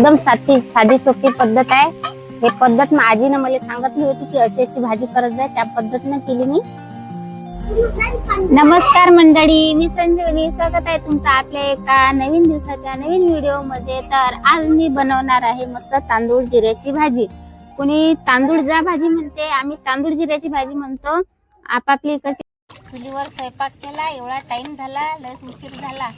एकदम साधी साधी सोपी पद्धत आहे. हे पद्धत मग आजीनं मला सांगितली होती की अशी अशी भाजी करत जाय त्या पद्धतीनं केली मी. नमस्कार मंडळी मी संजीवनी. स्वागत आहे तुमचं आपल्या एका नवीन दिवसाच्या नवीन व्हिडिओमध्ये तर आज मी बनवणार आहे मस्त तांदूळ जिऱ्याची भाजी. कोणी तांदूळ जा भाजी म्हणते आम्ही तांदूळ जिऱ्याची भाजी म्हणतो. आपापली इकडची चुलीवर स्वयंपाक केला एवढा टाइम झाला लस उशीर झाला.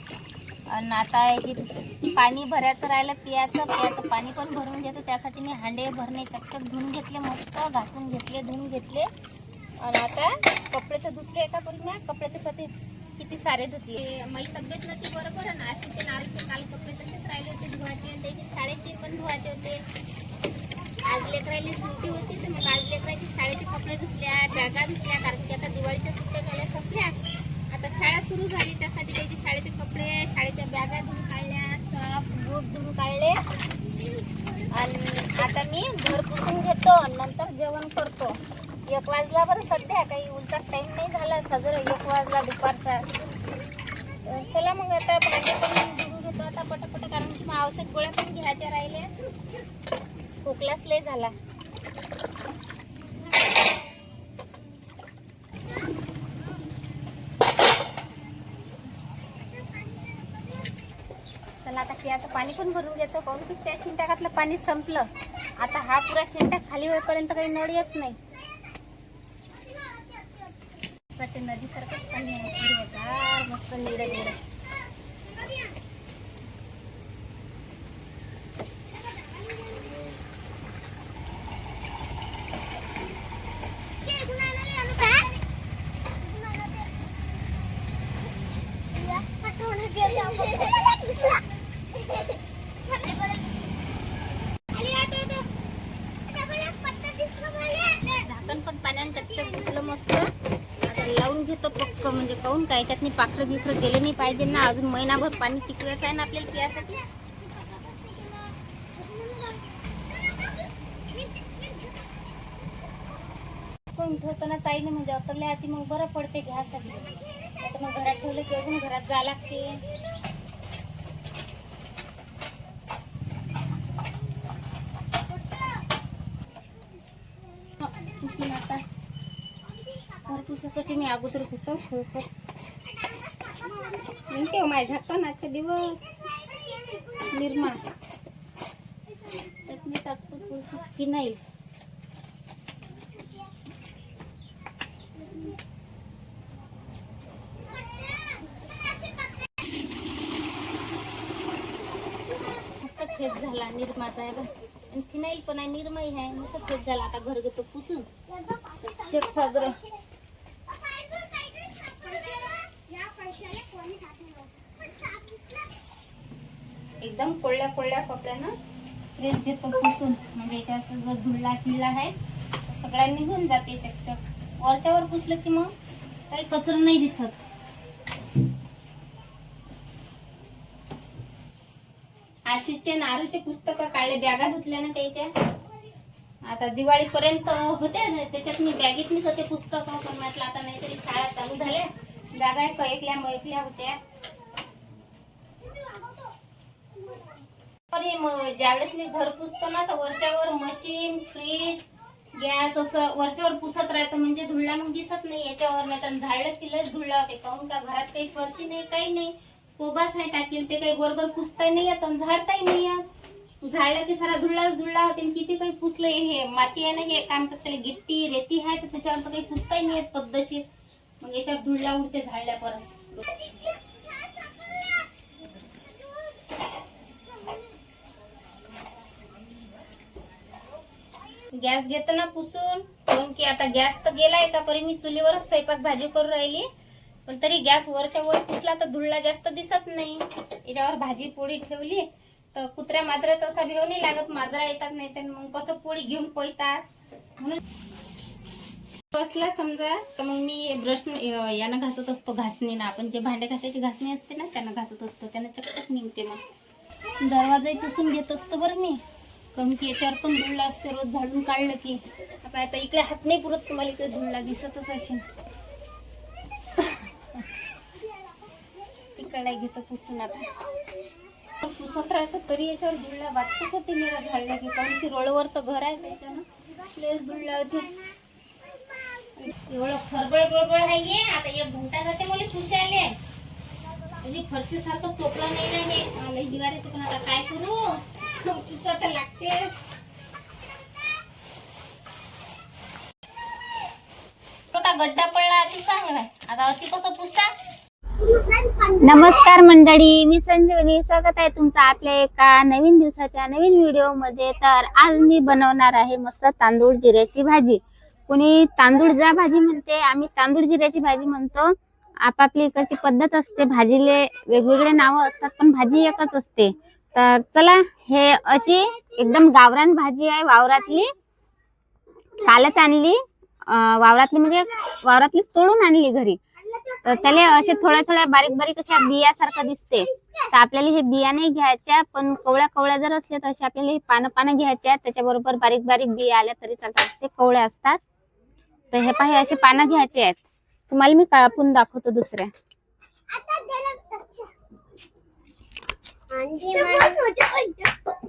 आणि आता हे पाणी भरायचं राहिलं पियाचं पियाचं पाणी पण भरून घेतो. त्यासाठी मी हांडे भरणे चकचक धुवून घेतले मस्त घासून घेतले धुवून घेतले. आणि आता कपडे तर धुतले एका करून मी कपडे तर पते किती सारे धुतले. माझी तब्येत नव्हती बरोबर आणि आज ते नालचे काल कपडे तसेच राहिले होते धुवायचे आणि त्याचे शाळेचे पण धुवायचे होते. आज लेकरायला सुट्टी होती तर मग आज लेकरायची शाळेचे कपडे धुतल्या जागा धुतल्या कारण की आता दिवाळीच्या सुट्ट्या झाल्या संपल्या. आता शाळा सुरू झाली त्यासाठी त्याचे शाळेचे कपडे शाळेच्या बॅगा धुवून काढल्या सॉक्स बूट धुवून काढले. आणि आता मी घर पुसून घेतो आणि नंतर जेवण करतो. एक वाजला बरं सध्या काही उलचा टाईम नाही झाला सजर एक वाजला दुपारचा. चला मग आता भाजी पण धुवून घेतो आता पटापट कारण की मग औषध गोळ्या पण घ्यायच्या राहिल्या. खोकलाच लय झाला. ते आता पाणी पण भरून घेतो. काऊन की त्या शिंटाकातलं पाणी संपलं. आता हा पुरा शिंटाक खाली होईपर्यंत काही नळ येत नाही. वाटते नदीसारखंच पाणी आहे. मस्त निरं निरं. झाकण पण पाण्याने चकचक मस्त. आता लावून घेतो पक्क म्हणजे काऊन काय याच्यात पाखरं बिखरं गेले नाही पाहिजे ना? अजून महिनाभर पाणी टिकवायचं आहे ना आपल्याला पियासाठी? कोण ठेवताना म्हणजे अकल्या हाती मग बरं पडते घ्यासाठी. आता मग घरात ठेवलं की अजून घरात जा लागते पुसून आता घर पुसासाठी मी अगोदर होतो. थोडंसं म्हणते हो माझ्या झाकण आजच्या दिवस. निर्मा. त्यात मी टाकतो थोडंसं फिनाईल. मस्त फेस झाला निर्माचा आहे बघ. आणि फिनाईल पण आहे निर्माही आहे. मस्त फेस झाला. आता घर घेतो पुसून. चक साजरं. एकदम कोळल्या कोळल्या कपड्यानं प्रेस घेतो पुसून. म्हणजे याच्यात जो धुळला किडला आहे सगळ्या निघून जाते चकचक. वरच्यावर पुसलं की मग काही कचरा नाही दिसत. आशिषचे नारूचे पुस्तक काढले बॅगा धुतल्या ना त्याच्या. आता दिवाळीपर्यंत होत्या त्याच्यात मी बॅगेतलीच होते पुस्तक पण म्हटलं आता नाहीतरी शाळा चालू झाल्या. बॅगा एक ऐकल्या मैकल्या होत्या. हे ज्यावेळेस मी घर पुसतो ना तर वरच्यावर मशीन फ्रीज गॅस असं वरच्यावर पुसत राहतं. म्हणजे धुळला मग दिसत नाही याच्यावर नाही तर झाडलं की धुळला होते. काहून का? घरात काही फरशी नाही काही नाही. कोबास नाही टाकेल ते काही बरोबर पुसता नाही येत आणि झाडताही नाही येत. झाडलं की सारा धुळलाच धुळला होते आणि किती काही पुसलं हे. माती आहे ना हे काय म्हणतात त्याला गिट्टी रेती आहे तर त्याच्यावरचं काही पुसताही नाही येत पद्धतशीर. मग याच्यात धुळला उडते झाडल्या परस. गॅस घेताना पुसून काहून की आता गॅस तर गेलाय का परी? मी चुलीवरच स्वयंपाक भाजी करून राहिली. पण तरी गॅस वरच्या वर पुसला तर धुळला जास्त दिसत नाही. याच्यावर भाजी पोळी ठेवली तर कुत्र्या माजऱ्याचा असा भेव नाही लागत माजरा येतात नाही तर मग कसं पोळी घेऊन पळतात? म्हणून बसला समजा तर मग मी ब्रश यानं घासत असतो घासणीनं. आपण जे भांडे घासायची घासणी असते ना त्यानं घासत असतो. त्यानं चकचक निघते मग. दरवाजाही पुसून घेत असतो बरं मी. कमी की याच्यावर पण धुळला असते रोज झाडून काढलं की. आता आता इकडे हात नाही पुरत तुम्हाला इकडे धुळला दिसतच असेल. तिकडे घेतो पुसून आता. पुसत राहतं तरी याच्यावर धुळला वाटतच होते मी झाडलं की. कारण की रोडवरचं घर आहे त्याच्यानं. लयच धुळला होते एवढं खरबळ बळबळ आहे आता एक घंटा जाते मला पुसायले म्हणजे फरशी सारखं चोपलं नाही ना हे मला जीवार येते पण आता काय करू? पुसा तर लागते. छोटा गड्डा पडला अति सांग आता अति कसं पुसा नमस्कार मंडळी मी संजीवनी. स्वागत आहे तुमचं आपल्या एका नवीन दिवसाच्या नवीन व्हिडिओमध्ये. तर आज मी बनवणार आहे मस्त तांदूळ जिऱ्याची भाजी. कोणी तांदूळ जा भाजी म्हणते आम्ही तांदूळ जिऱ्याची भाजी म्हणतो. आपापली इकडची पद्धत असते भाजीले वेगवेगळे नावं असतात पण भाजी एकच असते. तर चला हे अशी एकदम गावरान भाजी आहे वावरातली. कालच आणली. वावरातली म्हणजे वावरातली तोडून आणली घरी. तर त्याला असे थोड्या थोड्या बारीक बारीक अशा बियासारखं दिसते. तर आपल्याला हे बिया नाही घ्यायच्या पण कवळ्या कवळ्या जर असल्या तर अशा आपल्याला हे पानं पानं घ्यायच्या. त्याच्याबरोबर बारीक बारीक बिया आल्या तरी चालतात. ते कवळ्या असतात. तर हे पाहे असे पानं घ्यायचे आहेत. तुम्हाला मी कापून दाखवतो दुसऱ्या.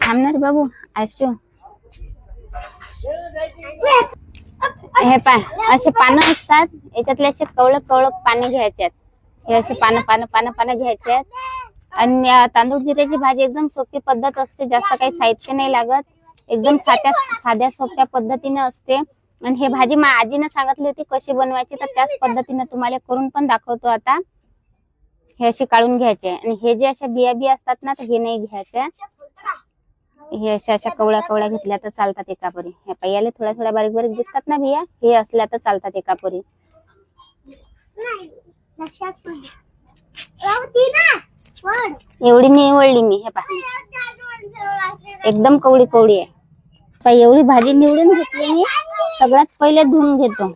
थांबणार बाबू आशू. हे पाय असे पानं असतात. याच्यातले असे कवळ कवळ पाने घ्यायचे आहेत. हे असे पानं पानं पानं पानं घ्यायचे आहेत. आणि तांदूळ जिऱ्याची भाजी एकदम सोपी पद्धत असते. जास्त काही साहित्य नाही लागत. एकदम साध्या साध्या सोप्या पद्धतीने असते. आणि हे भाजी मा आजीने सांगितली होती कशी बनवायची तर त्याच पद्धतीने तुम्हाला करून पण दाखवतो आता. हे असे काढून घ्यायचे. आणि हे जे अशा बिया बिया असतात ना तर हे नाही घ्यायच्या हे अशा अशा कवळ्या कवळ्या घेतल्या तर चालतात एकापरी. हे पहिल्याला थोड्या थोड्या बारीक बारीक दिसतात ना बिया? हे असल्या तर चालतात एकापरी. एवढी निवडली मी हे पा एकदम कवडी कवडी आहे. पाय एवढी भाजी निवडून घेतली मी सगळ्यात पहिले धुवून घेतो.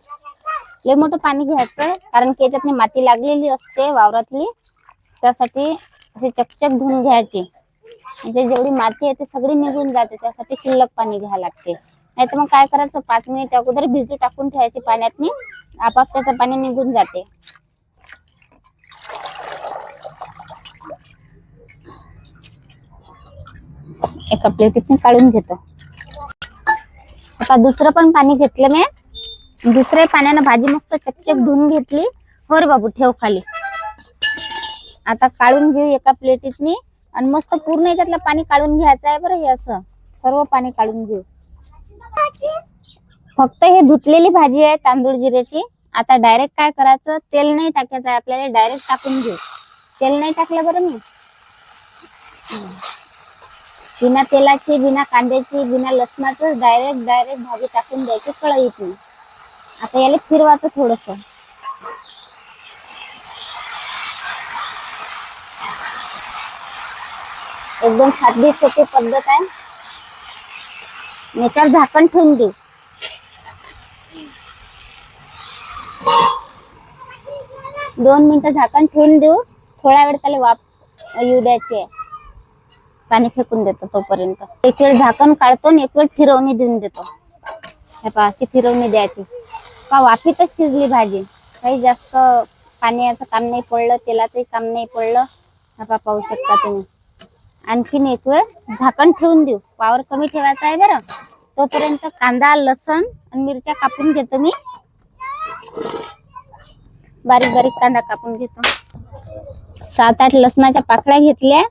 लय मोठं पाणी घ्यायचं कारण की याच्यात माती लागलेली असते वावरातली. त्यासाठी असे चकचक धुवून घ्यायची. म्हणजे जेवढी माती आहे ती सगळी निघून जाते त्यासाठी शिल्लक पाणी घ्यायला लागते. नाही तर मग काय करायचं पाच मिनिट अगोदर भिजू टाकून ठेवायची पाण्यात आपाप त्याचं पाणी निघून जाते. एका प्लेटीत काढून घेतो. आता दुसरं पण पाणी घेतलं मी. दुसऱ्या पाण्यानं भाजी मस्त चकचक धुवून घेतली. होर बाबू ठेव खाली. आता काढून घेऊ एका प्लेटीतनी. आणि मस्त पूर्ण याच्यातलं पाणी काढून घ्यायचं आहे बरं हे असं. सर्व पाणी काढून घेऊ. फक्त हे धुतलेली भाजी आहे तांदूळ जिऱ्याची आता डायरेक्ट काय करायचं? तेल नाही टाकायचं आहे आपल्याला डायरेक्ट टाकून घेऊ. तेल नाही टाकलं बरं मी. बिना तेलाची बिना कांद्याची बिना लसणाचं डायरेक्ट डायरेक्ट भाजी टाकून द्यायची कळईत नाही आता याला फिरवायचं थोडस. एकदम साधी सोपी पद्धत आहे. याच्यावर झाकण ठेवून देऊ. दोन मिनिटं झाकण ठेवून देऊ. थोडा वेळ त्याला वाप येऊ द्यायची. आहे पाणी फेकून देतो तोपर्यंत. एक वेळ झाकण काढतो आणि एक वेळ फिरवणी देऊन देतो. हे पहा अशी फिरवणी द्यायची. का वाफीतच शिजली भाजी. काही जास्त पाण्याचं काम नाही पडलं तेलाचंही काम नाही पडलं. हा पहा पाहू शकता तुम्ही. आणखीन एक वेळ झाकण ठेवून देऊ. पावर कमी ठेवायचा आहे बरं. तोपर्यंत कांदा लसण आणि मिरच्या कापून घेतो मी. बारीक बारीक कांदा कापून घेतो. सात आठ लसणाच्या पाकळ्या घेतल्या.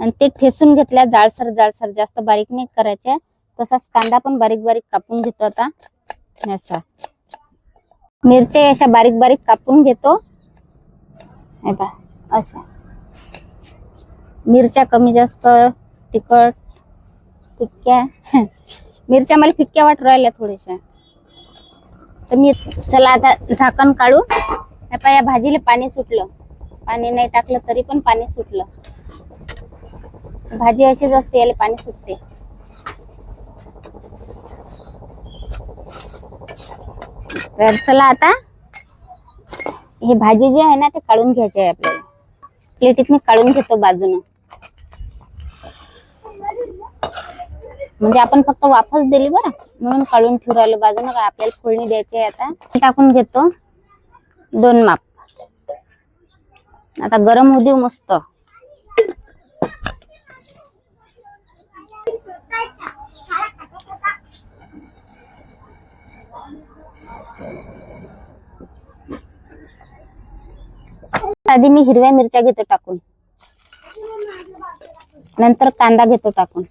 आणि ते ठेसून घेतल्या जाळसर जाळसर जास्त बारीक नाही करायचे. तसाच कांदा पण बारीक बारीक कापून घेतो आता. असा. मिरच्या अशा बारीक बारीक कापून घेतो. अशा. मिरच्या कमी जास्त तिखट फिक्क्या. मिरच्या मला फिक्क्या वाट राहिल्या थोड्याशा. तर मी चला आता झाकण काढू. या भाजीला पाणी सुटलं. पाणी नाही टाकलं तरी पण पाणी सुटलं. भाजी अशीच असते याला पाणी सुटते. तर चला आता. हे भाजी जी आहे ना ते काढून घ्यायची आहे आपल्याला. प्लेटीत काढून घेतो बाजून. म्हणजे आपण फक्त वापस दिली बरं म्हणून काढून ठेवू राहिलो बाजून. काय आपल्याला फोडणी द्यायची आहे आता. टाकून घेतो. दोन माप. आता गरम होऊ देऊ मस्त. आधी मी हिरव्या मिरच्या घेतो टाकून. नंतर कांदा घेतो टाकून.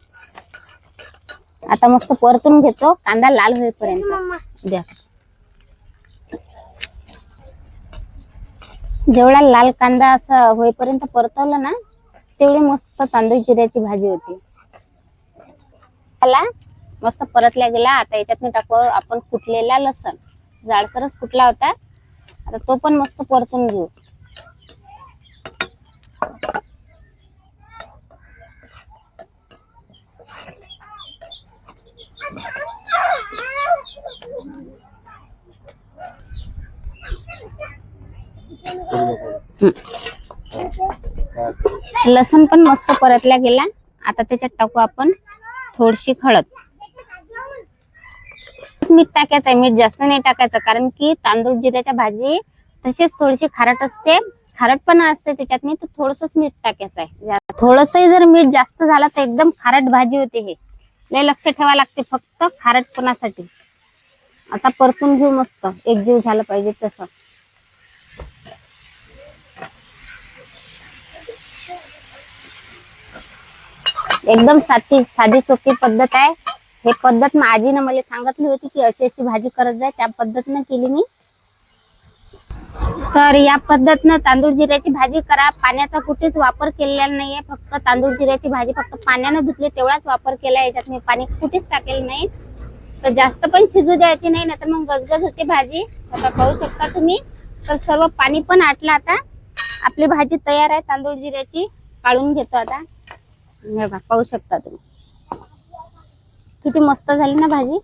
आता मस्त परतून घेतो कांदा लाल होईपर्यंत. द्या. जेवढा लाल कांदा असं होईपर्यंत परतवलं ना तेवढी मस्त तांदूळ जिऱ्याची भाजी होती. आला मस्त परतल्या गेला. आता याच्यात मी टाकू आपण कुटलेला लसण. जाडसरच कुटला होता. आता तो पण मस्त परतून घेऊ. लसण पण मस्त परतल्या गेला आता त्याच्यात टाकू आपण थोडीशी हळद मीठ टाकायचं आहे मीठ जास्त नाही टाकायचं कारण की तांदूळ जिऱ्याच्या भाजी तशीच थोडीशी खारट असते. खारटपणा असते त्याच्यात नाही तर थोडस मीठ टाकायचं आहे थोडसही जर मीठ जास्त झालं तर एकदम खारट भाजी होते हे. लय लक्ष ठेवा लागते फक्त खारटपणासाठी. आता परतून घेऊ मस्त. एकजीव झालं पाहिजे तसं. एकदम साधी साधी सोपी पद्धत आहे. हे पद्धत आजीनं मला सांगितली होती की अशी अशी भाजी करत जाय त्या पद्धतीनं केली मी. तर या पद्धतीनं तांदूळ जिऱ्याची भाजी करा. पाण्याचा कुठेच वापर केलेला नाहीये. फक्त तांदूळ जिऱ्याची भाजी फक्त पाण्यानं धुतली तेवढाच वापर केला. याच्यात मी पाणी कुठेच टाकेल नाही. तर जास्त पण शिजू द्यायची नाही तर मग गजगज होते भाजी. आता पाहू शकता तुम्ही. तर सर्व पाणी पण आटलं आता. आपली भाजी तयार आहे तांदूळ जिऱ्याची. काढून घेतो आता. हे बघा, पाहू शकता तुम्ही. किती मस्त झाली ना भाजी?